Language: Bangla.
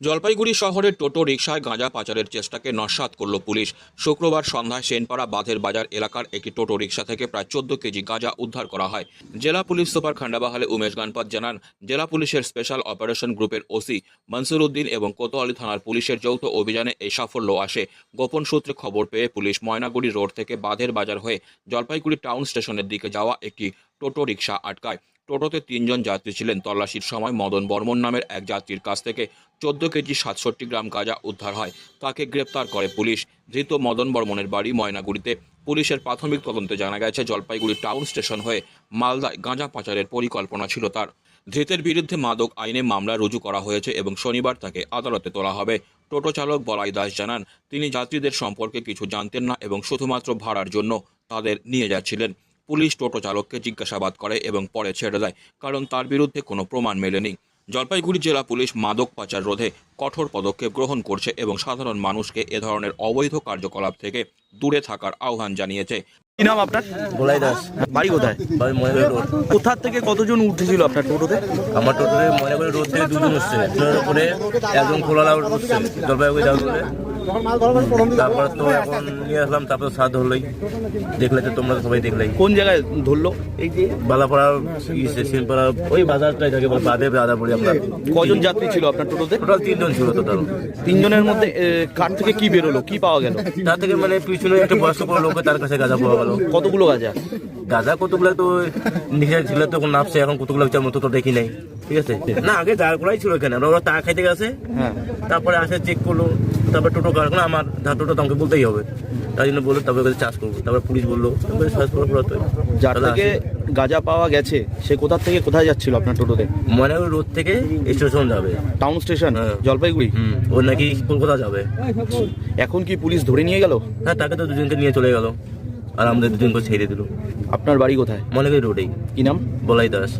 জলপাইগুড়ি শহরের টোটো রিকশায় গাঁজা পাচারের চেষ্টাকে নস্যাৎ করল পুলিশ। শুক্রবার সন্ধ্যায় সেনপাড়া বাঁধের বাজার এলাকার একটি টোটো রিকশা থেকে প্রায় চোদ্দ কেজি গাঁজা উদ্ধার করা হয়। জেলা পুলিশ সুপার খান্ডাবাহালে উমেশ গানপাত জানান, জেলা পুলিশের স্পেশাল অপারেশন গ্রুপের ওসি মনসুর উদ্দিন এবং কোতোয়ালি থানার পুলিশের যৌথ অভিযানে এই সাফল্য আসে। গোপন সূত্রে খবর পেয়ে পুলিশ ময়নাগুড়ি রোড থেকে বাঁধের বাজার হয়ে জলপাইগুড়ি টাউন স্টেশনের দিকে যাওয়া একটি টোটো রিকশা আটকায়। টোটোতে তিনজন যাত্রী ছিলেন। তল্লাশির সময় মদন বর্মন নামের এক যাত্রীর কাছ থেকে চোদ্দ কেজি সাতষট্টি গ্রাম গাঁজা উদ্ধার হয়। তাকে গ্রেপ্তার করে পুলিশ। ধৃত মদন বর্মনের বাড়ি ময়নাগুড়িতে। পুলিশের প্রাথমিক তদন্তে জানা গেছে, জলপাইগুড়ি টাউন স্টেশন হয়ে মালদায় গাঁজা পাচারের পরিকল্পনা ছিল তার। ধৃতের বিরুদ্ধে মাদক আইনে মামলা রুজু করা হয়েছে এবং শনিবার তাকে আদালতে তোলা হবে। টোটো চালক বলাই দাস জানান, তিনি যাত্রীদের সম্পর্কে কিছু জানতেন না এবং শুধুমাত্র ভাড়ার জন্য তাদের নিয়ে যাচ্ছিলেন। পুলিশ টোটো চালককে জিজ্ঞাসাবাদ করে এবং পরে ছেড়ে দেয় কারণ তার বিরুদ্ধে কোনো প্রমাণ মেলেনি। জলপাইগুড়ি জেলা পুলিশ মাদক পাচার রোধে কঠোর পদক্ষেপ গ্রহণ করছে এবং সাধারণ মানুষকে এ ধরনের অবৈধ কার্যকলাপ থেকে দূরে থাকার আহ্বান জানিয়েছে। কি নাম আপনার? গোলাই দাস। বাড়ি কোথায়? বাড়ি ময়নাগুড়ি রোড। কোথা থেকে কতজন উঠেছিল আপনার টোটোতে? আমার টোটালে ময়নাগুড়ি রোড থেকে দুজন উঠছে। দুজনের উপরে একজন খোলা উঠছে। জলপাইগুড়ি যাওয়ার তারপর তো এখন নিয়ে আসলাম তারপর সাদ হলোই। দেখলে তো তোমরা সবাই দেখলেই। কোন জায়গায় ধরলো? এই যে বালাপাড়া সিনপাড়া ওই বাজারটাই থাকে বাদে বাজার বলি আমরা কজন যাত্রী ছিল আপনার টোটোতে? টোটাল তিনজন ছিল টোটাল তিনজনের মধ্যে কার থেকে কি বেরোলো? কি পাওয়া গেল? তার থেকে মানে পিছনে একটা বয়স্ক লোক তার কাছে গাঁজা পাওয়া গেল। কতগুলো গাঁজা? গাঁজা কতগুলো তো নিজের ছিল তখন নামছে এখন কতগুলো হচ্ছে মতো তো দেখি নাই। ঠিক আছে? না আগে দাঁড় করাই ছিল এখানে। আমরা ওরা চা খাইতে গেছে। হ্যাঁ। তারপরে আসে চেক করল। তারপরে টোটো কারখানা আমার ধর টোটো তো আমাকে বলতেই হবে। তাই জন্য বলল তারপরে ওখানে চার্জ করব। তারপরে পুলিশ বলল তারপরে সার্চ করার পর তো যার থেকে গাঁজা পাওয়া গেছে সে কোথা থেকে কোথায় যাচ্ছিল আপনার টোটোতে? ময়নাগুড়ি রোড থেকে স্টেশন যাবে। টাউন স্টেশন হ্যাঁ। জলপাইগুড়ি? হুম। ও নাকি কলকাতা যাবে। এখন কি পুলিশ ধরে নিয়ে গেল? হ্যাঁ তাকে তো দুজনকে নিয়ে চলে গেল। আর আমাদের দুজনকে ছেড়ে দিল। আপনার বাড়ি কোথায়? ময়নাগুড়ি রোডেই কি নাম? বলাই দাস।